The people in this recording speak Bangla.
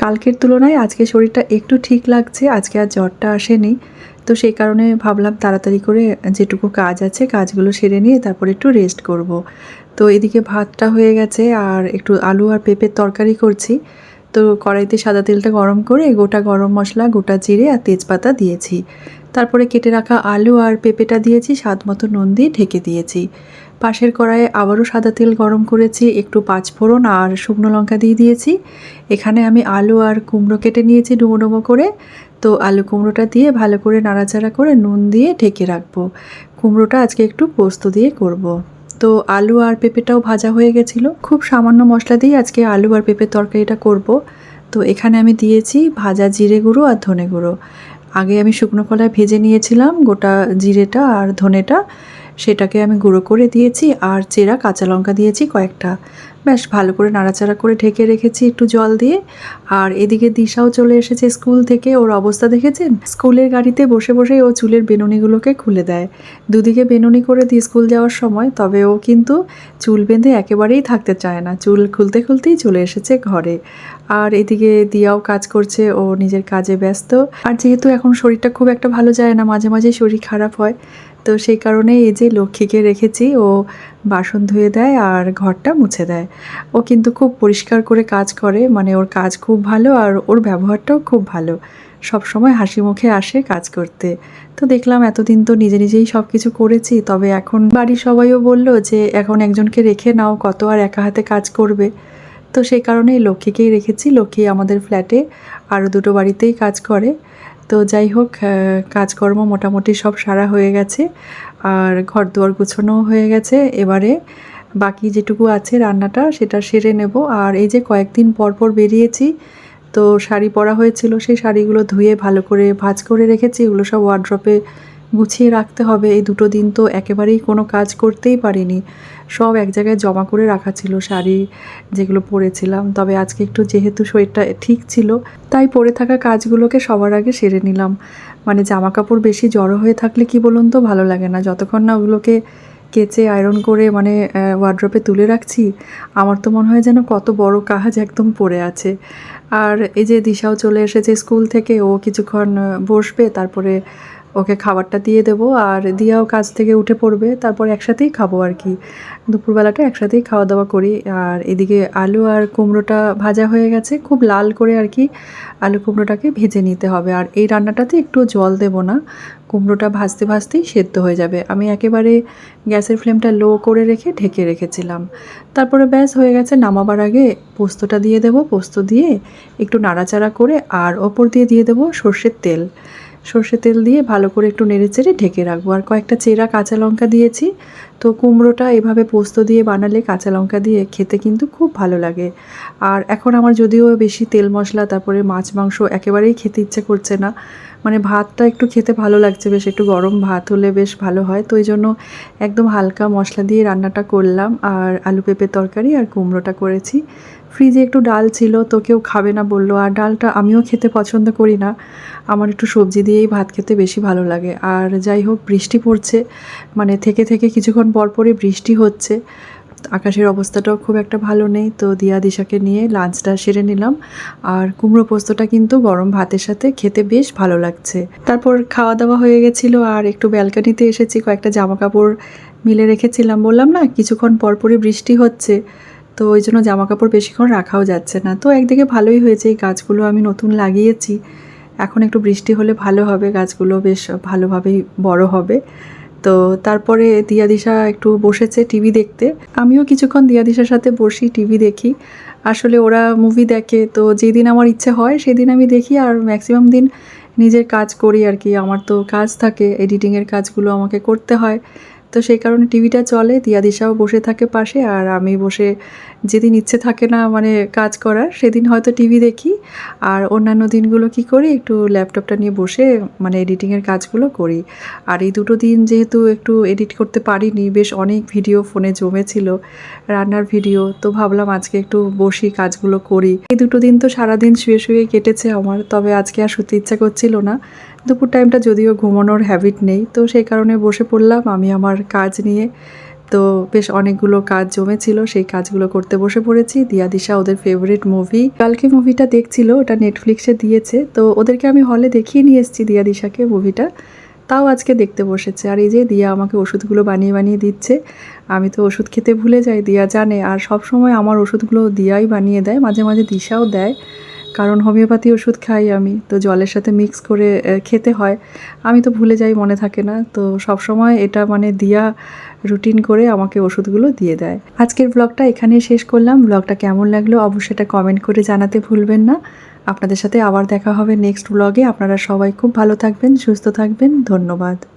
কালকের তুলনায় আজকে শরীরটা একটু ঠিক লাগছে, আজকে আর জ্বরটা আসেনি। তো সেই কারণে ভাবলাম তাড়াতাড়ি করে যেটুকু কাজ আছে কাজগুলো সেরে নিয়ে তারপর একটু রেস্ট করব। তো এদিকে ভাতটা হয়ে গেছে আর একটু আলু আর পেঁপের তরকারি করছি। তো কড়াইতে সাদা তেলটা গরম করে গোটা গরম মশলা, গোটা জিরে আর তেজপাতা দিয়েছি। তারপরে কেটে রাখা আলু আর পেঁপেটা দিয়েছি, স্বাদ মতো নুন দিয়ে ঢেকে দিয়েছি। পাশের কড়াইয়ে আবারও সাদা তেল গরম করেছি, একটু পাঁচফোড়ন আর শুকনো লঙ্কা দিয়ে দিয়েছি। এখানে আমি আলু আর কুমড়ো কেটে নিয়েছি ডুমো ডুমো করে। তো আলু কুমড়োটা দিয়ে ভালো করে নাড়াচাড়া করে নুন দিয়ে ঢেকে রাখব। কুমড়োটা আজকে একটু পোস্ত দিয়ে করব। তো আলু আর পেঁপেটাও ভাজা হয়ে গেছিল। খুব সামান্য মশলা দিয়ে আজকে আলু আর পেঁপের তরকারিটা করব। তো এখানে আমি দিয়েছি ভাজা জিরে গুঁড়ো আর ধনে গুঁড়ো। আগে আমি শুকনো কলায় ভেজে নিয়েছিলাম গোটা জিরেটা আর ধনেটা। সেটাকে আমি গুঁড়ো করে দিয়েছি আর চেরা কাঁচা লঙ্কা দিয়েছি কয়েকটা। ব্যাস ভালো করে নাড়াচাড়া করে ঢেকে রেখেছি একটু জল দিয়ে। আর এদিকে দিশাও চলে এসেছে স্কুল থেকে, ওর অবস্থা দেখেছেন? স্কুলের গাড়িতে বসে বসে ও চুলের বেনুনিগুলোকে খুলে দেয়। দুদিকে বেনুনি করে দিই স্কুল যাওয়ার সময়, তবে ও কিন্তু চুল বেঁধে একেবারেই থাকতে চায় না। চুল খুলতে খুলতেই চলে এসেছে ঘরে। আর এদিকে দিয়াও কাজ করছে, ও নিজের কাজে ব্যস্ত। আর যেহেতু এখন শরীরটা খুব একটা ভালো যায় না, মাঝে মাঝে শরীর খারাপ হয় তো সেই কারণে এই যে লক্ষ্মীকে রেখেছি, ও বাসন ধুয়ে দেয় আর ঘরটা মুছে দেয়। ও কিন্তু খুব পরিষ্কার করে কাজ করে মানে ওর কাজ খুব ভালো আর ওর ব্যবহারটাও খুব ভালো। সব সময় হাসি মুখে আসে কাজ করতে। তো দেখলাম এতদিন তো নিজে নিজেই সব কিছু করেছি, তবে এখন বাড়ির সবাইও বলল যে এখন একজনকে রেখে নাও, কত আর একা হাতে কাজ করবে। তো সেই কারণেই লক্ষ্মীকেই রেখেছি। লক্ষ্মী আমাদের ফ্ল্যাটে আরও দুটো বাড়িতেই কাজ করে। তো যাই হোক কাজকর্ম মোটামুটি সব সারা হয়ে গেছে, আর ঘর দুয়ার গুছানো হয়ে গেছে। এবারে বাকি যেটুকু আছে রান্নাটা, সেটা সেরে নেব। আর এই যে কয়েকদিন পর পর বেরিয়েছি, তো শাড়ি পরা হয়েছিল, সেই শাড়িগুলো ধুয়ে ভালো করে ভাজ করে রেখেছি। এগুলো সব ওয়ার্ড্রপে গুছিয়ে রাখতে হবে। এই দুটো দিন তো একেবারেই কোনো কাজ করতেই পারিনি। সব এক জায়গায় জমা করে রাখা ছিল শাড়ি যেগুলো পরেছিলাম। তবে আজকে একটু যেহেতু শরীরটা ঠিক ছিল, তাই পরে থাকা কাজগুলোকে সবার আগে সেরে নিলাম। মানে জামা কাপড় বেশি জড়ো হয়ে থাকলে কি বলুন তো, ভালো লাগে না। যতক্ষণ না ওগুলোকে কেচে, আয়রন করে মানে ওয়ার্ড্রপে তুলে রাখছি, আমার তো মনে হয় যেন কত বড় কাজ একদম পড়ে আছে। আর এই যে দিশাও চলে এসেছে স্কুল থেকে, ও কিছুক্ষণ বসবে, তারপরে ওকে খাবারটা দিয়ে দেবো আর দিয়াও কাজ থেকে উঠে পড়বে, তারপর একসাথেই খাব আর কি। দুপুরবেলাটা একসাথেই খাওয়া দাওয়া করি আর এদিকে আলু আর কুমড়োটা ভাজা হয়ে গেছে, খুব লাল করে আর কি আলু কুমড়োটাকে ভেজে নিতে হবে। আর এই রান্নাটাতে একটু জল দেব না, কুমড়োটা ভাজতে ভাজতেই সেদ্ধ হয়ে যাবে। আমি একেবারে গ্যাসের ফ্লেমটা লো করে রেখে ঢেকে রেখেছিলাম। তারপরে ব্যাস হয়ে গেছে, নামাবার আগে পোস্তটা দিয়ে দেবো, পোস্ত দিয়ে একটু নাড়াচাড়া করে আর ওপর দিয়ে দিয়ে দেবো সর্ষের তেল। সর্ষের তেল দিয়ে ভালো করে একটু নেড়েচেড়ে ঢেকে রাখব। আর কয়েকটা চেরা কাঁচা লঙ্কা দিয়েছি। তো কুমড়োটা এভাবে পোস্ত দিয়ে বানালে কাঁচা লঙ্কা দিয়ে খেতে কিন্তু খুব ভালো লাগে। আর এখন আমার যদিও বেশি তেল মশলা, তারপরে মাছ, মাংস একেবারেই খেতে ইচ্ছে করছে না। মানে ভাতটা একটু খেতে ভালো লাগছে, বেশ একটু গরম ভাত হলে বেশ ভালো হয়। তো এই জন্য একদম হালকা মশলা দিয়ে রান্নাটা করলাম। আর আলু পেঁপের তরকারি আর কুমড়োটা করেছি। ফ্রিজে একটু ডাল ছিল, তো কেউ খাবে না বলল, আর ডালটা আমিও খেতে পছন্দ করি না। আমার একটু সবজি দিয়েই ভাত খেতে বেশি ভালো লাগে। আর যাই হোক, বৃষ্টি পড়ছে মানে থেকে থেকে কিছুক্ষণ পর পরই বৃষ্টি হচ্ছে। আকাশের অবস্থাটাও খুব একটা ভালো নেই, তো দিয়া দিশাকে নিয়ে লাঞ্চটা সেরে নিলাম। আর কুমড়ো পোস্তটা কিন্তু গরম ভাতের সাথে খেতে বেশ ভালো লাগছে। তারপর খাওয়া দাওয়া হয়ে গেছিল, আর একটু ব্যালকানিতে এসেছি, কয়েকটা জামা কাপড় মিলে রেখেছিলাম। বললাম না, কিছুক্ষণ পরপরই বৃষ্টি হচ্ছে। তো ওই জন্য জামা কাপড় বেশিক্ষণ রাখাও যাচ্ছে না। তো একদিকে ভালোই হয়েছে এই গাছগুলো আমি নতুন লাগিয়েছি। এখন একটু বৃষ্টি হলে ভালো হবে, গাছগুলো বেশ ভালোভাবেই বড় হবে। তো তারপরে দিয়া দিশা একটু বসেছে টিভি দেখতে। আমিও কিছুক্ষণ দিয়া দিশার সাথে বসি টিভি দেখি। আসলে ওরা মুভি দেখে, তো যেদিন আমার ইচ্ছে হয় সেদিন আমি দেখি আর ম্যাক্সিমাম দিন নিজের কাজ করি আর কি। আমার তো কাজ থাকে এডিটিংয়ের কাজগুলো আমাকে করতে হয়। তো সেই কারণে টিভিটা চলে, দিয়া দিশাও বসে থাকে পাশে আর আমি বসে যেদিন ইচ্ছে থাকে না মানে কাজ করার সেদিন হয়তো টিভি দেখি। আর অন্যান্য দিনগুলো কি করি? একটু ল্যাপটপটা নিয়ে বসে মানে এডিটিংয়ের কাজগুলো করি। আর এই দুটো দিন যেহেতু একটু এডিট করতে পারিনি, বেশ অনেক ভিডিও ফোনে জমেছিল, রান্নার ভিডিও তো ভাবলাম আজকে একটু বসি কাজগুলো করি। এই দুটো দিন তো সারাদিন শুয়ে শুয়ে কেটেছে আমার, তবে আজকে আর শুতে ইচ্ছা করছিল না। দুপুর টাইমটা যদিও ঘুমানোর হ্যাবিট নেই, তো সেই কারণে বসে পড়লাম আমি আমার কাজ নিয়ে। তো বেশ অনেকগুলো কাজ জমেছিল, সেই কাজগুলো করতে বসে পড়েছি। দিয়া দিশা ওদের ফেভারিট মুভি কালকে মুভিটা দেখছিল, ওটা নেটফ্লিক্সে দিয়েছে। তো ওদেরকে আমি হলে দেখিয়ে নিয়ে এসেছি দিয়া দিশাকে মুভিটা তাও আজকে দেখতে বসেছে। আর এই যে দিয়া আমাকে ওষুধগুলো বানিয়ে বানিয়ে দিচ্ছে, আমি তো ওষুধ খেতে ভুলে যাই, দিয়া জানে। আর সব সময় আমার ওষুধগুলো দিয়াই বানিয়ে দেয়, মাঝে মাঝে দিশাও দেয়। কারণ হোমিওপ্যাথি ওষুধ খাই আমি, তো জলের সাথে মিক্স করে খেতে হয়। আমি তো ভুলে যাই, মনে থাকে না। তো সব সময় এটা মানে দিয়া রুটিন করে আমাকে ওষুধগুলো দিয়ে দেয়। আজকের ব্লগটা এখানেই শেষ করলাম। ব্লগটা কেমন লাগল অবশ্যই এটা কমেন্ট করে জানাতে ভুলবেন না। আপনাদের সাথে আবার দেখা হবে নেক্সট ব্লগে আপনারা সবাই খুব ভালো থাকবেন, সুস্থ থাকবেন। ধন্যবাদ।